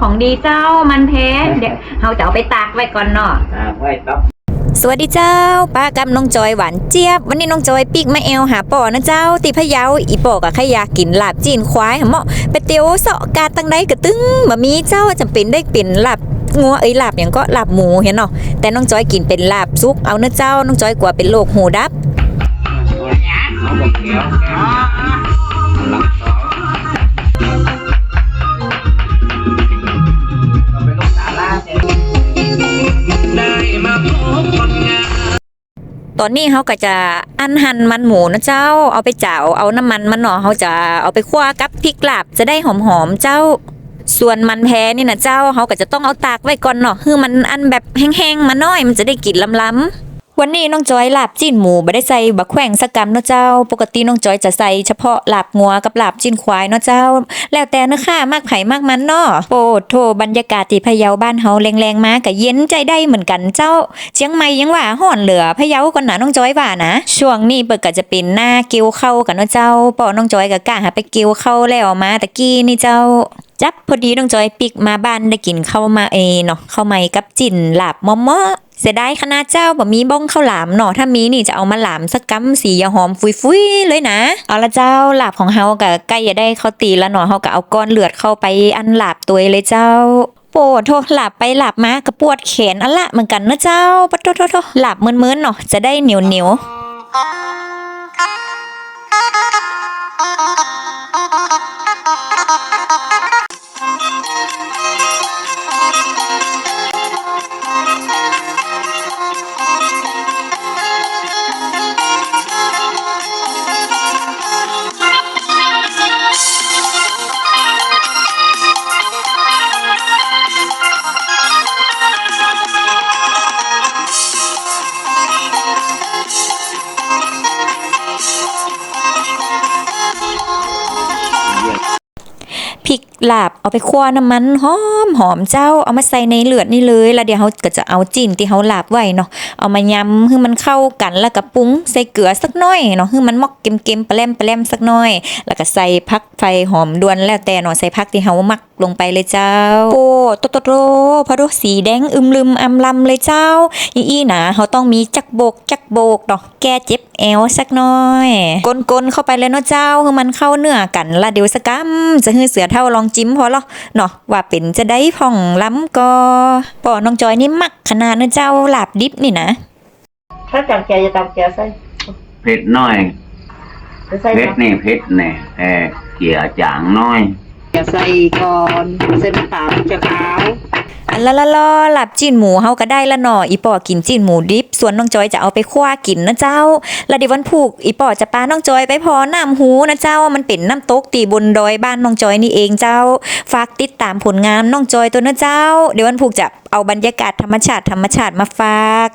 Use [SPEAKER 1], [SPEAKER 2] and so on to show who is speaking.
[SPEAKER 1] ของดีเจ้ามันแท้เดี๋ยวเราจะเอาไปตากไว้ก่อนเนาะ
[SPEAKER 2] อ่าไว้ครับ
[SPEAKER 3] สวัสดีเจ้า ป้ากับน้องจอยหวานเจี๊ยบ วันนี้น้องจอยปีกมาแอวหาป่อนะเจ้า ติพะเยาอีป่อกับขยากกินลาบจีนควายหะเหมาะไปเตียวเสาะกาตั้งได้กระตึงบะมีเจ้าจำเป็นได้เป็นลาบงัวเอ้ยลาบอย่างก็ลาบหมูเห็นเนาะแต่น้องจอยกินเป็นลาบซุกเอาเนื้อเจ้าน้องจอยกลัวเป็นโรคหูดับ
[SPEAKER 2] ตอน
[SPEAKER 3] นี้เขาก็จะอันหั่นมันหมูนะเจ้า เอาไปจ่าเอาน้ำมันมันหนอเขาจะเอาไปคั่วกับพริกลาบจะได้หอมๆเจ้า ส่วนมันแพ้นี่นะเจ้าเขาก็จะต้องเอาตากไว้ก่อนเนาะคือมันอันแบบแห้งๆมาหน่อยมันจะได้กลิ่นล้ำๆ วันนี้น้องจอยลาบจิ้นหมูไม่ได้ใส่บะแขวงสักกำเนาะเจ้า ปกติน้องจอยจะใส่เฉพาะลาบงัวกับลาบจิ้นควายเนาะเจ้า แล้วแต่เนื้อค่ะมากไผ่มากมันเนาะโปรดโทบรรยากาศที่พะเยาบ้านเฮาแรงๆมาก็เย็นใจได้เหมือนกันเจ้าเชียงใหม่ยังว่าห่อนเหลือพะเยาก่อนนะน้องจอยว่านะช่วงนี้เปิดก็จะเป็นหน้าเกียวเข้ากันเนาะเจ้าปอน้องจอยก็กล้าหาไปเกียวเข้าแล้วมาตะกี้นี่เจ้าจับพอดีน้องจอยปิกมาบ้านได้กินเข้ามาเอเนาะเข้าใหม่กับจิ่นหลาบมอมอ เสียดายคณะเจ้าบ่มีบ้องข้าวหลามเนาะถ้ามีนี่จะเอามาหลามสักกำสียาหอมฟุยๆเลยนะ เอาละเจ้าหลาบของเฮาก็ใกล้จะได้ข้าวตีแล้วเนาะเฮาก็เอาก้อนเลือดเข้าไปอันหลาบตัวเลยเจ้าโปโทหลับไปหลับมากระปวดแขนอะละเหมือนกันนะเจ้าปะโทโทโทหลับมึนๆเนาะจะได้เหนียวเหนียว พริกลาบเอาไปคั่วน้ำมันหอมหอมเจ้าเอามาใส่ในเลือดนี่เลยแล้วเดี๋ยวเขาก็จะเอาจีนที่เขาลาบไว้เนาะเอามายำให้มันเข้ากันแล้วก็ปรุงใส่เกลือสักหน่อยเนาะให้มันมอกเค็มๆปลาแลมปลาแลมสักหน่อย แล้วก็ใส่ผักไฟหอมดวนแล้วแต่เนาะใส่ผักที่เขาหมักลงไปเลยเจ้าโอ้ตโตโตพะโดสีแดงอึมลืมอำลำเลยเจ้าอีอีนะเขาต้องมีจักโบกจักโบกเนาะแก้เจ็บแอวสักหน่อยกลนๆเข้าไปเลยเนาะเจ้าให้มันเข้าเนื้อกันละเดี๋ยวสกกัมจะให้เสือเท่าลองจิ้มพอเหรอเนาะว่าเป็นจะได้ผ่องล้ำก็ปอน้องจอยนี่มักขนาดนะเจ้าหลาบดิบนี่นะ
[SPEAKER 4] ถ้าจำแกจะตำแกใส่
[SPEAKER 2] เผ็ดน้อย
[SPEAKER 4] จะใส่
[SPEAKER 2] เผ็ดนี่เผ็ดแน่แต่เกี่ยจางน้อย
[SPEAKER 4] แกใส่ก่อนเส้นขาวจะขาว
[SPEAKER 3] อันละละลอหลับจีนหมูเฮาก็ได้ละหน่ออีปอกินจีนหมูดิบ ส่วนน้องจอยจะเอาไปคั่วกินนะเจ้าแล้วเดี๋ยววันผูกอีปอจะปาน้องจอยไปพอน้ำหูนะเจ้ามันเป็นน้ำตกตีบนดอยบ้านน้องจอยนี่เองเจ้า ฝากติดตามผลงานน้องจอยตัวนะเจ้า เดี๋ยววันผูกจะเอาบรรยากาศธรรมชาติธรรมชาติมาฝาก